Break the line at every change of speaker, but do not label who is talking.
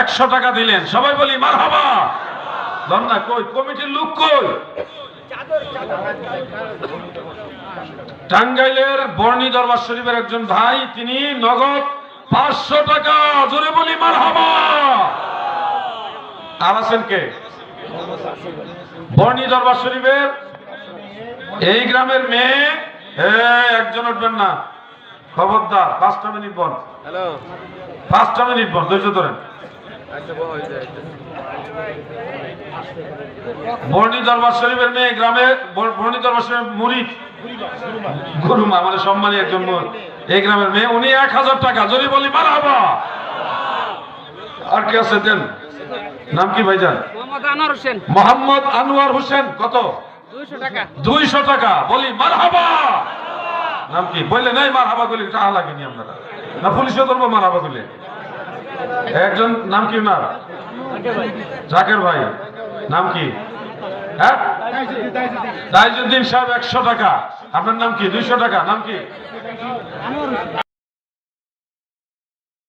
একশো টাকা দিলেন। সবাই বলি মার হাবা না কই? কমিটির লোক কই? টাঙ্গাইলের বর্ণি দরবার শরীফের একজন ভাই, তিনি নগদ পাঁচশো টাকা। জোরে বলি মার হাবা আর আছেন কে? বর্ণি দরবার শরীফের এই গ্রামের মেয়ে একজন উঠবেন না। খবরদার পাঁচটা মিনিট বল।
হ্যালো।
পাঁচটা মিনিট বল ধৈর্য ধরেন।
আচ্ছা বল যায়।
বর্ণি দরবার শরীফের মেয়ে গ্রামে বর্ণি দরবার শরীফের মুরিদ গুরুমা সম্মানী একজন এই গ্রামের মেয়ে উনি এক হাজার টাকা যদি বলি মারাবা আর কে আছে দেন। নাম কি ভাইজান?
মোহাম্মদ আনোয়ার হোসেন।
মোহাম্মদ আনোয়ার হোসেন কত?
দুইশো টাকা।
দুইশো টাকা বলি মারহাবা। নাম কি? বললে নাই মারহাবা গুলি টাকা লাগেনি আপনারা? না পুলিশে ধরবো মারহাবা গুলি একজন, নাম কি না জাকের ভাই। নাম কি? হ্যাঁ? তাইজুদ্দিন সাহেব একশো টাকা। আপনার নাম কি? দুইশো টাকা। নাম কি?